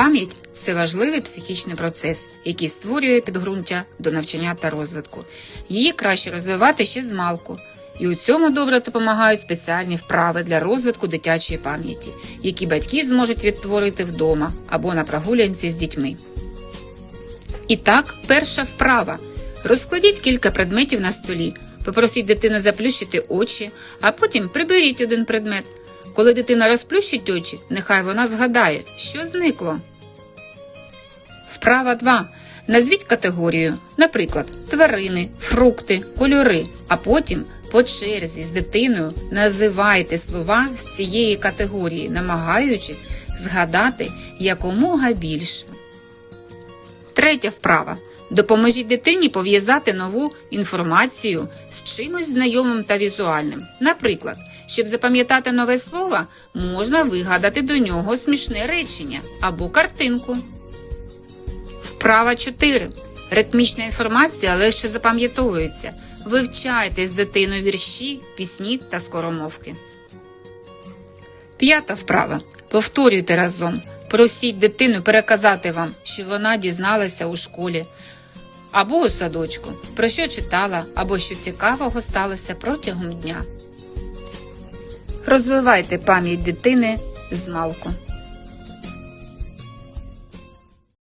Пам'ять це важливий психічний процес, який створює підґрунтя до навчання та розвитку. Її краще розвивати ще з малку. І у цьому добре допомагають спеціальні вправи для розвитку дитячої пам'яті, які батьки зможуть відтворити вдома або на прогулянці з дітьми. І так, перша вправа. Розкладіть кілька предметів на столі, попросіть дитину заплющити очі, а потім приберіть один предмет. Коли дитина розплющить очі, нехай вона згадає, що зникло. Вправа 2. Назвіть категорію, наприклад, тварини, фрукти, кольори, а потім по черзі з дитиною називайте слова з цієї категорії, намагаючись згадати якомога більше. Третя вправа. Допоможіть дитині пов'язати нову інформацію з чимось знайомим та візуальним. Наприклад, щоб запам'ятати нове слово, можна вигадати до нього смішне речення або картинку. Вправа 4. Ритмічна інформація легше запам'ятовується. Вивчайте з дитиною вірші, пісні та скоромовки. П'ята вправа. Повторюйте разом. Просіть дитину переказати вам, що вона дізналася у школі або у садочку, про що читала, або що цікавого сталося протягом дня. Розвивайте пам'ять дитини з малку.